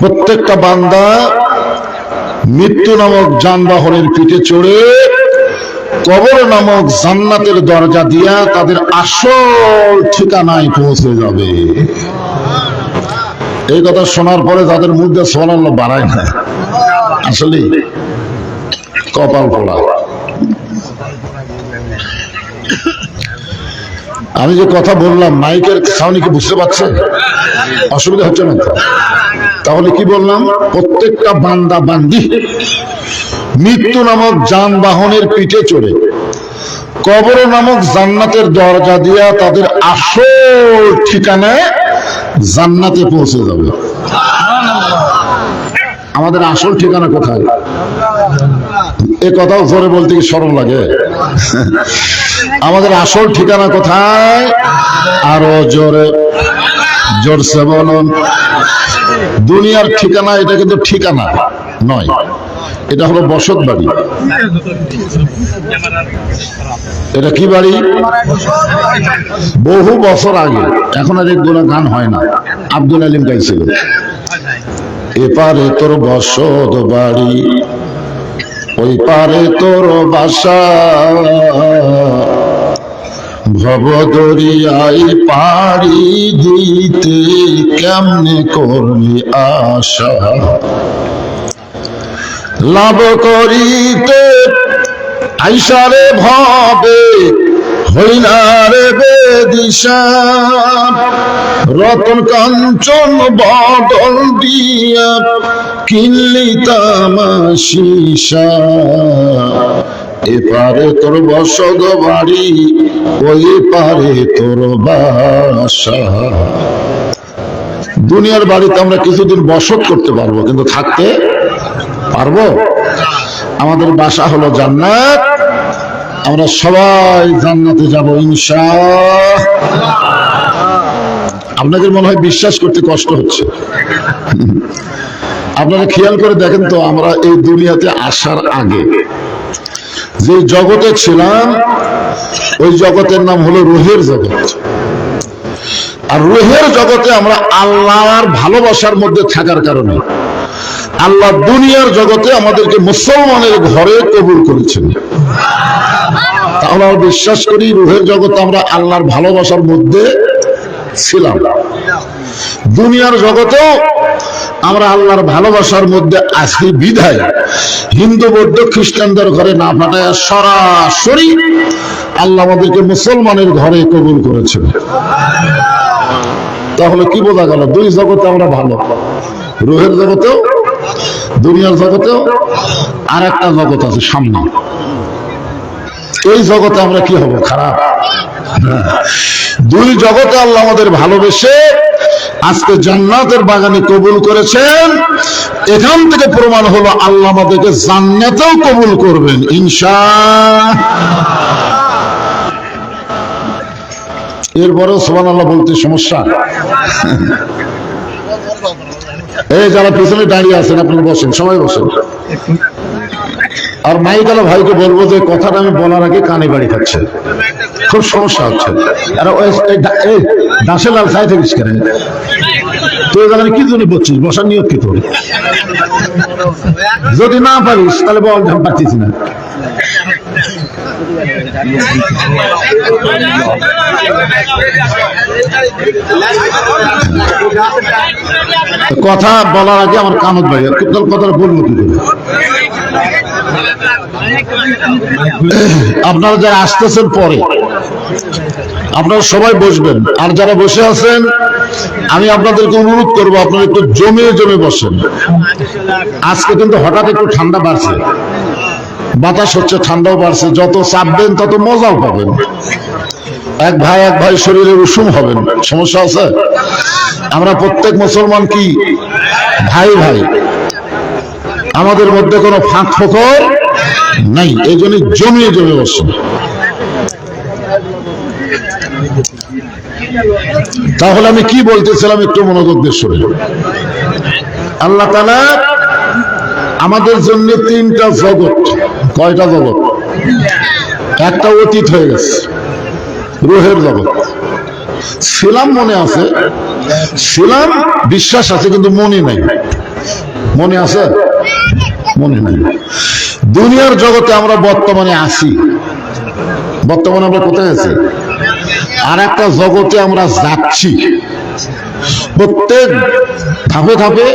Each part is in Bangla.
প্রত্যেকটা বান্দা মৃত্যু নামক যানবাহনের পিঠে চড়ে কবর নামক জান্নাতের দরজা দিয়া তাদের আসল ঠিকানায় পৌঁছে যাবে। এই কথা শোনার পরে তাদের মধ্যে সোনাল্লা বাড়ায় না আসলে কপাল পোড়া। আমি যে কথা বললাম, মাইকের সাউনি কি বুঝতে পারছেন? অসুবিধা হচ্ছে না তাহলে কি বললাম? প্রত্যেকটা বান্দা বান্দি। মৃত্যু নামক যানবাহনের পিঠে চড়ে। কবর নামক জান্নাতের দরজা দিয়া তাদের আসল ঠিকানায় জান্নাতে পৌঁছে যাবে। আমাদের আসল ঠিকানা কোথায়? এ কথাও জোরে বলতে কি সরম লাগে? আমাদের আসল ঠিকানা কোথায়? আরও জোরে, জোরসে বলুন। দুনিয়ার ঠিকানা এটা কিন্তু ঠিকানা নয়। এটা হলো বসত বাড়ি। এটা কি বাড়ি? বহু বছর আগে। এখন আর এগুলো গান হয় না। আব্দুল আলিম গাইছিল এপারে তোর বসত বাড়ি ওই পারে তোর বাসা। ভবদরিয়াই পাড়ি দিতে কেমনে করলি আশা? লাভ করিতে আইসারে ভাবে হইনারে বেদিশা? রতন কাঞ্চন বদল দিয়া কিনলি তামাশিসা এপারে তোর বসত বাড়ি, ওই পারে তোর বাসা। দুনিয়ার বাড়িতে আমরা কিছুদিন বসত করতে পারব, কিন্তু থাকতে পারব? আমাদের বাসা হলো জান্নাত। আমরা সবাই জান্নাতে যাব ইনশা আপনাদের মনে হয় বিশ্বাস করতে কষ্ট হচ্ছে? আপনারা খেয়াল করে দেখেন তো, আমরা এই দুনিয়াতে আসার আগে যে জগতে ছিলাম, ওই জগতের নাম হলো রোহের জগৎ। আর রোহের জগতে আমরা আল্লাহর ভালোবাসার মধ্যে থাকার কারণে আল্লাহ দুনিয়ার জগতে আমাদেরকে মুসলমানের ঘরে কবুল করেছেন। আমরা বিশ্বাস করি রোহের জগতে আমরা আল্লাহর ভালোবাসার মধ্যে ছিলাম। দুনিয়ার জগতেও আমরা আল্লাহর ভালোবাসার মধ্যে আছি বিধায়। হিন্দু, বৌদ্ধ, খ্রিস্টানদের ঘরে না ফাটায় সরাসরি আল্লাহ আমাদেরকে মুসলমানের ঘরে কবুল করেছেন। তাহলে কি বোঝা গেল? দুই জগতে আমরা ভালো। রুহের জগতেও, দুনিয়ার জগতেও আর একটা জগৎ আছে সামনে। এই জগতে আমরা কি হব? খারাপ। দুই জগতে আল্লাহ আমাদের ভালোবেসে আজকে জান্নাতের বাগানে কবুল করেছেন। এখান থেকে প্রমাণ হলো আল্লাহ আমাদেরকে জান্নাতেও কবুল করবেন ইনশা এরপরেও সোমান আল্লাহ বলতে সমস্যা? এই যারা পিছনে দাঁড়িয়ে আছেন, আপনারা বসেন, সবাই বসেন। আর মাই মাইকালা ভাইকে বলব যে, কথাটা আমি বলার আগে কানে বাড়ি খাচ্ছে খুব সমস্যা হচ্ছে। আর দাসে লাল থাকিস কেন তুই এখানে কি জন্য বলছিস বসার নিয়োগ কি তোর? যদি না পারিস, তাহলে বল, আমি পারতেছি না। কথা বলার আগে আমার কানত ভাই কথাটা বলব করে? আপনারা যারা আসতেছেন পরে আপনারা সবাই বসবেন। আর যারা বসে আছেন, আমি আপনাদেরকে অনুরোধ করব, আপনারা একটু জমে জমে বসেন। আজকে কিন্তু হঠাৎ একটু ঠান্ডা বাড়ছে। বাতাস হচ্ছে, ঠান্ডাও বাড়ছে। যত চাপবেন তত মজাও পাবেন। এক ভাই এক ভাই শরীরে উষুম হবেন। সমস্যা আছে? আমরা প্রত্যেক মুসলমান কি? ভাই ভাই। আমাদের মধ্যে কোনো ফাঁক ফোকর নাই। এই জন্য জমিয়ে জমে বসে তাহলে আমি কি বলতেছিলাম একটু মনোযোগ দিয়ে শুনে? আল্লাহ তালা আমাদের জন্য তিনটা জগৎ, কয়টা জগৎ? একটা অতীত হয়ে গেছে, রুহের জগৎ। ছিলাম মনে আছে? ছিলাম বিশ্বাস আছে, কিন্তু মনে নাই। মনে আছে? মনে নাই। দুনিয়ার জগতে আমরা বর্তমানে আছি। বর্তমানে আমরা কোথায় আছি? আর একটা জগতে আমরা যাচ্ছি। প্রত্যেক ধাপে ধাপে,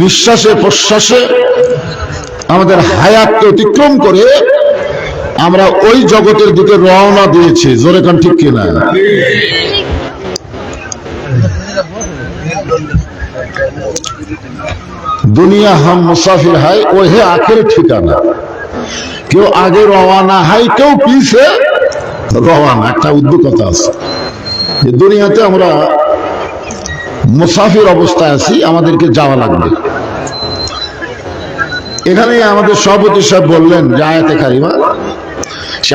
নিঃশ্বাসে, প্রশ্বাসে আমাদের হায়াতকে অতিক্রম করে আমরা ওই জগতের দিকে রওনা দিয়েছি। জোরে কান ঠিক কিনা? দুনিয়া হাম মুসাফির হাই ও হে আখের ঠিকানা। কেউ আগে রওয়ানা হাই কেউ পিছে রওয়ানা, একটা উদ্যোগতা আছে। যে দুনিয়াতে আমরা মুসাফির অবস্থায় আছি, আমাদেরকে যাওয়া লাগবে। এখানে আমাদের সভাপতি সাহেব বললেন যে আয়াতে কারিমা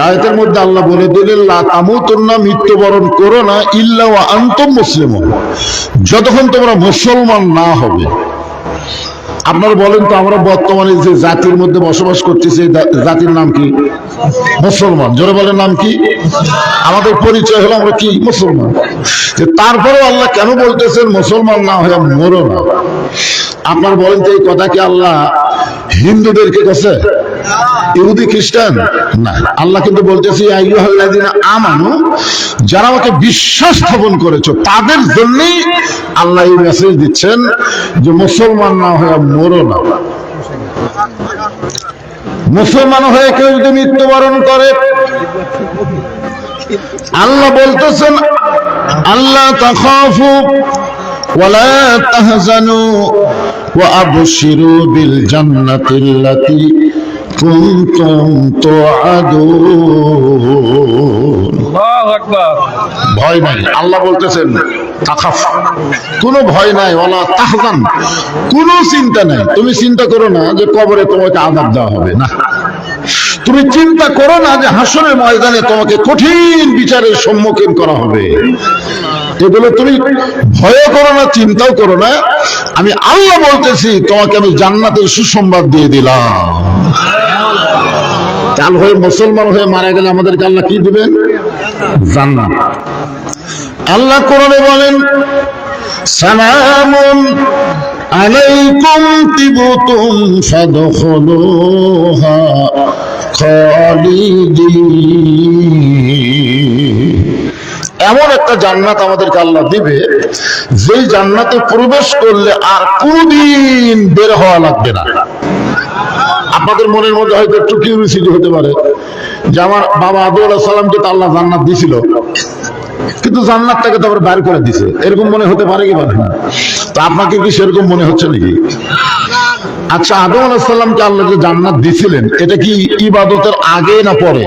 আয়াতের মধ্যে আল্লাহ বলে দিলেন, লা তামুতুন্না, মৃত্যুবরণ করো না, ইল্লা আনতুম মুসলিমুন। যতক্ষণ তোমরা মুসলমান না হবে আপনারা বলেন তো, আমরা বর্তমানে যে জাতির মধ্যে বসবাস সেই জাতির নাম কি? মুসলমান। জোরে বলেন নাম কি? আমাদের পরিচয় হলো আমরা কি? মুসলমান। তারপরেও আল্লাহ কেন বলতেছেন মুসলমান না হয়ে মরো না? আপনার বলেন তো এই কথা কি আল্লাহ হিন্দুদেরকে কাছে ইহুদি খ্রিস্টান? না। আল্লাহ কিন্তু বলতেছি আমানু যারা আমাকে বিশ্বাস স্থাপন করেছ, তাদের জন্যই আল্লাহ এই মেসেজ দিচ্ছেন যে মুসলমান না হয়ে মরো না। মুসলমান হয়ে কেউ যদি মৃত্যুবরণ করে, আল্লাহ বলতেছেন আল্লাহ তাখাফু ওয়ালা তাহজানু ওয়া আবশিরু বিল জান্নাতিল্লাতী কুমতুম তো ভয় নাই। আল্লাহ বলতেছেন কোন কোনো ভয় নাই ওলা তাহজান। কোনো চিন্তা নাই। তুমি চিন্তা করো না যে কবরে তোমাকে আদাব দেওয়া হবে। না। তুমি চিন্তা করো না যে হাসনের ময়দানে তোমাকে কঠিন বিচারের সম্মুখীন করা হবে। এগুলো তুমি ভয় করো না চিন্তাও করো না। আমি আল্লাহ বলতেছি তোমাকে আমি জান্নাতের সুসংবাদ দিয়ে দিলাম। কাল হয়ে মুসলমান হয়ে মারা গেলে আমাদেরকে আল্লাহ কি দিবেন? জান্নাত। আল্লাহ কোরআনে বলেন, সালামুন আলাইকুম তিবতুম ফাদখুলুহা এমন একটা জান্নাত আমাদেরকে আল্লাহ দিবে, যেই জান্নাতে প্রবেশ করলে আর কোনদিন বের হওয়া লাগবে না। আপনাদের মনের মধ্যে হয়তো একটু কিউরিসিটি হতে পারে যে আমার বাবা আদু আলাহ সালামকে তো আল্লাহ জান্নাত দিছিল। কিন্তু জান্নাতটাকে তো আবার বাইর করে দিছে। এরকম মনে হতে পারে কি পারে তো আপনাকে কি সেরকম মনে হচ্ছে নাকি? আচ্ছা আদম আলাহ সাল্লামকে আল্লাহ যে জান্নাত দিছিলেন, এটা কি ইবাদতের আগে না পরে?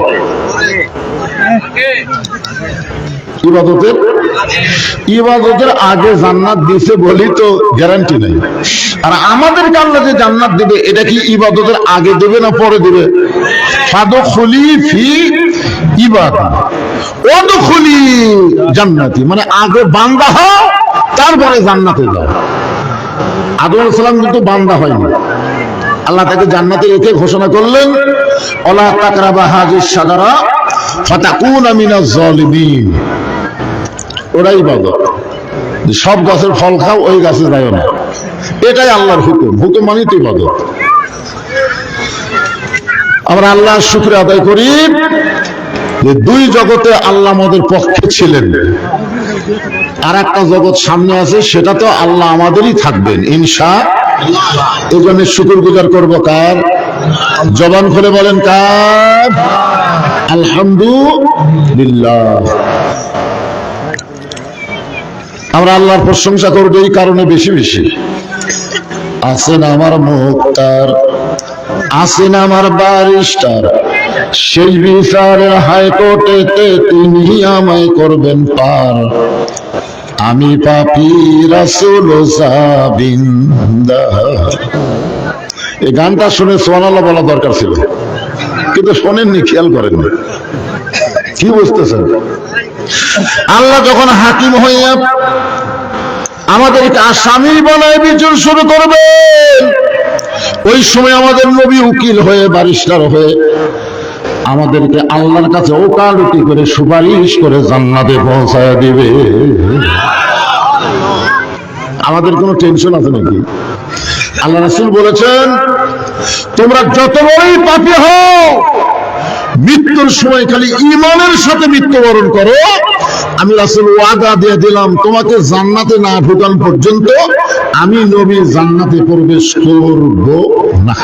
ইবাদতের ইবাদতের আগে জান্নাত দিছে বলি তো গ্যারান্টি নেই। আর আমাদেরকে আল্লাহ যে জান্নাত দিবে, এটা কি ইবাদতের আগে দেবে না পরে দেবে? জান্নাতি। মানে আগে বান্দা হও, তারপরে জান্নাতে যাও। আদম সালাম কিন্তু বান্দা হয়নি। আল্লাহ তাকে জান্নাতে রেখে ঘোষণা করলেন অলা তাকরাবা হাজির সাদারা, ফাতাকুনা মিনাজ জালিমিন। ওরাই যে সব গাছের ফল খাও, ওই গাছে যাও না। এটাই আল্লাহর হুকুম। হুকুম মানে তো ইবাদত। আমরা আল্লাহর শুক্র আদায় করি যে দুই জগতে আল্লাহ আমাদের পক্ষে ছিলেন। আর একটা জগৎ সামনে আছে, সেটা তো আল্লাহ আমাদেরই থাকবেন, ইনশা এই জন্য শুকুর গুজার করব কার? জবান খুলে বলেন কার? আলহামদুলিল্লাহ। আমরা আল্লাহর প্রশংসা করব এই কারণে বেশি বেশি। আছেন আমার মুক্তার আছেন আমার বারিস্টার সেই বিচারের হাইকোর্টেতে তিনি আমায় করবেন পার। আমি পাপি রাসুল এই গানটা শুনে সোনালা বলা দরকার ছিল, কিন্তু শোনেননি, খেয়াল করেননি। কি বুঝতেছেন? আল্লাহ যখন হাকিম হইয়া আমাদেরকে আসামি বানায় বিচার শুরু করবেন ওই সময় আমাদের নবী উকিল হয়ে বারিস্টার হয়ে আমাদেরকে আল্লাহর কাছে ওকালতি করে সুপারিশ করে জান্নাতে পৌঁছায় দিবে। আমাদের কোনো টেনশন আছে নাকি? আল্লাহ রাসূল বলেছেন, তোমরা যত বড়ই পাপী হও মৃত্যুর সময় খালি ইমানের সাথে মৃত্যুবরণ করো। আমি রাসুল ওয়াদা দিয়ে দিলাম, তোমাকে জান্নাতে না ঢুকান পর্যন্ত আমি নবী জান্নাতে প্রবেশ করব না।